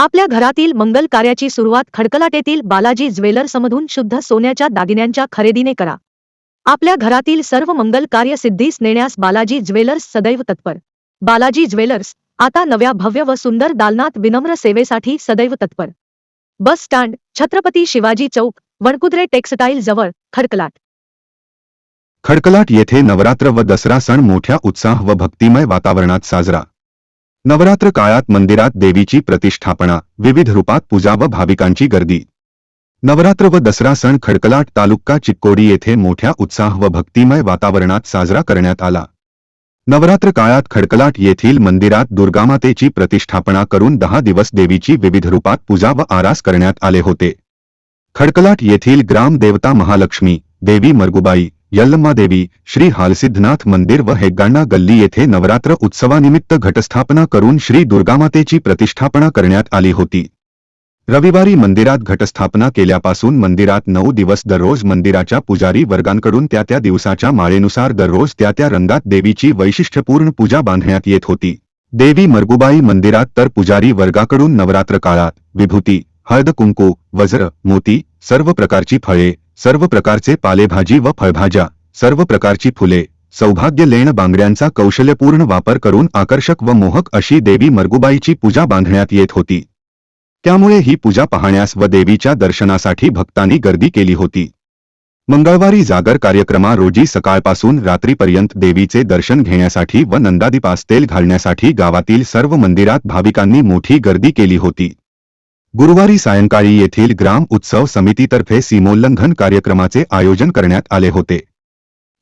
आपल्या घरातील मंगल कार्याची सुरुवात खडकलाटेतील बालाजी ज्वेलर्समधून शुद्ध सोन्याच्या दागिन्यांच्या खरेदीने करा. आपल्या घरातील सर्व मंगल कार्य सिद्धीस नेण्यास बालाजी ज्वेलर्स सदैव तत्पर. बालाजी ज्वेलर्स आता नव्या भव्य व सुंदर दालनात विनम्र सेवेसाठी सदैव तत्पर. बस स्टँड छत्रपती शिवाजी चौक वणकुद्रे टेक्सटाईल जवळ खडकलाट. खडकलाट येथे नवरात्र व दसरा सण मोठ्या उत्साह व भक्तिमय वातावरणात साजरा. नवरात्र काळात मंदिरात देवीची प्रतिष्ठापना विविध रूपात पूजा व भाविकांची गर्दी. नवरात्र व दसरा सण खडकलाट तालुका चिक्कोडी येथे मोठ्या उत्साह व भक्तिमय वातावरणात साजरा करण्यात आला. नवरात्र काळात खडकलाट येथील मंदिरात दुर्गामातेची प्रतिष्ठापना करून दहा दिवस देवीची विविध रूपात पूजा व आरास करण्यात आले होते. खडकलाट येथील ग्रामदेवता महालक्ष्मी देवी मरगुबाई यल्लम्मादेवी श्री हालसिद्धनाथ मंदिर व हेग्गाणा गल्ली येथे नवरात्र उत्सवानिमित्त घटस्थापना करून श्री दुर्गामातेची प्रतिष्ठापना करण्यात आली होती. रविवारी मंदिरात घटस्थापना केल्यापासून मंदिरात नऊ दिवस दररोज मंदिराच्या पुजारी वर्गांकडून त्या त्या दिवसाच्या माळेनुसार दररोज त्या त्या रंगात देवीची वैशिष्ट्यपूर्ण पूजा बांधण्यात येत होती. देवी मरगुबाई मंदिरात तर पुजारी वर्गाकडून नवरात्र काळात विभूती हळद कुंकू वज्र मोती सर्व प्रकारची फळे सर्व प्रकारचे पालेभाजी व फळभाज्या सर्व प्रकारची फुले सौभाग्य लेण बांगड्यांचा कौशल्यपूर्ण वापर करून आकर्षक व मोहक अशी देवी मरगुबाईची पूजा बांधण्यात येत होती. त्यामुळे ही पूजा पाहण्यास व देवीच्या दर्शनासाठी भक्तांनी गर्दी केली होती. मंगळवारी जागर कार्यक्रमा रोजी सकाळपासून रात्रीपर्यंत देवीचे दर्शन घेण्यासाठी व नंदादीपास तेल घालण्यासाठी गावातील सर्व मंदिरात भाविकांनी मोठी गर्दी केली होती. गुरुवारी सायंकाळी येथील ग्राम उत्सव समितीतर्फे सीमोल्लंघन कार्यक्रमाचे आयोजन करण्यात आले होते.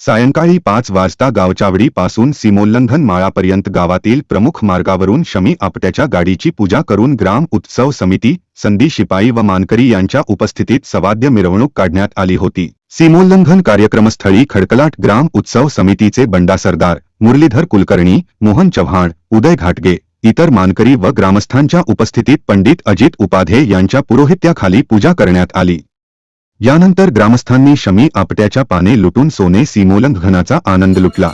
सायंकाळी पाच वाजता गावचावडीपासून सीमोल्लंघन माळापर्यंत गावातील प्रमुख मार्गावरून शमी आपट्याच्या गाडीची पूजा करून ग्राम उत्सव समिती संदी शिपाई व मानकरी यांच्या उपस्थितीत सवाद्य मिरवणूक काढण्यात आली होती. सीमोल्लंघन कार्यक्रमस्थळी खडकलाट ग्राम उत्सव समितीचे बंडा सरदार मुरलीधर कुलकर्णी मोहन चव्हाण उदय घाटगे इतर मानकरी व ग्रामस्थांच्या उपस्थितीत पंडित अजित उपाध्ये यांच्या पुरोहित्याखाली पूजा करण्यात आली. यानंतर ग्रामस्थांनी शमी आपट्याच्या पाने लुटून सोने सीमोल्लंघनाचा आनंद लुटला.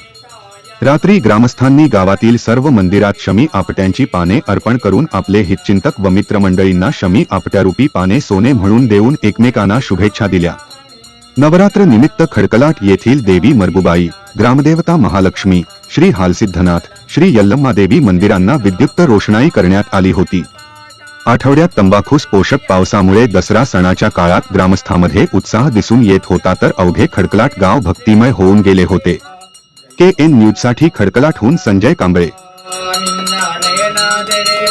रात्री ग्रामस्थांनी गावातील सर्व मंदिरात शमी आपट्यांची पाने अर्पण करून आपले हितचिंतक व मित्रमंडळींना शमी आपट्यारूपी पाने सोने म्हणून देऊन एकमेकांना शुभेच्छा दिल्या. नवरात्र निमित्त खडकलाट येथील देवी मरगुबाई ग्रामदेवता महालक्ष्मी श्री हालसिद्धनाथ श्री यल्लम्मा देवी मंदिरांना विद्युक्त रोषणाई करण्यात आली होती. आठवड्यात तंबाखूस पोषक पावसामुळे दसरा सणाच्या काळात ग्रामस्थांमध्ये उत्साह दिसून येत होता तर अवघे खडकलाट गाव भक्तिमय होऊन गेले होते. के एन न्यूजसाठी खडकलाटहून संजय कांबळे. नयनादिरे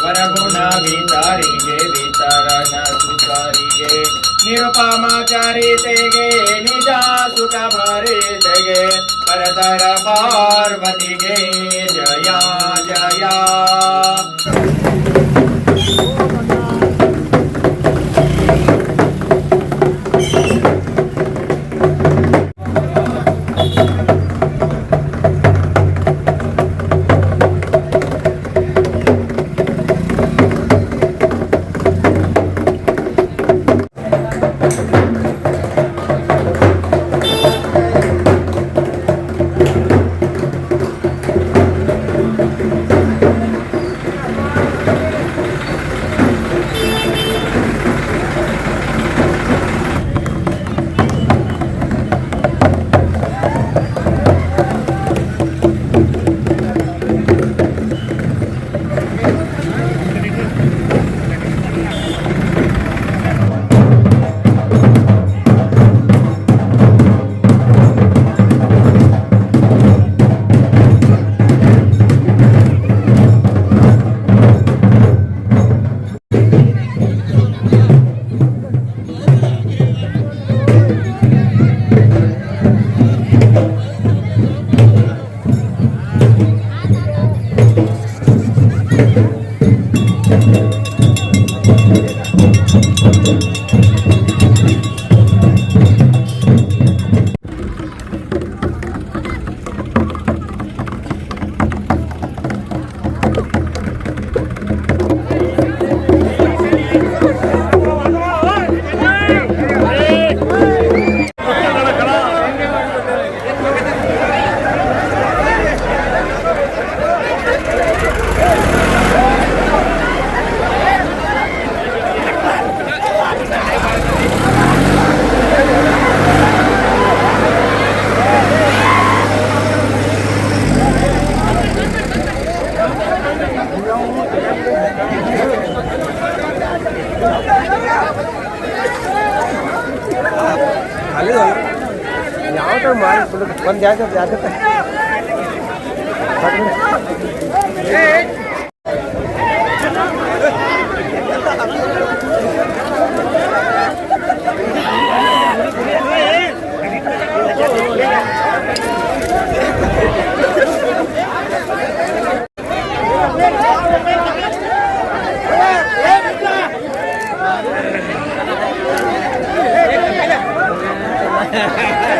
श्रीशारदाम्बा जय गे जगदम्बा सुरणतचरणिगे गे वरगुण विचारिगे वितरण निजा निरुपमचरितेगे भारी सुख भरितेगे परतर पार्वतीगे जया जया। ಮಾಡಿ ಒಂದು ಜಾಗ ಜಾಗಕ್ಕೆ Ha ha ha!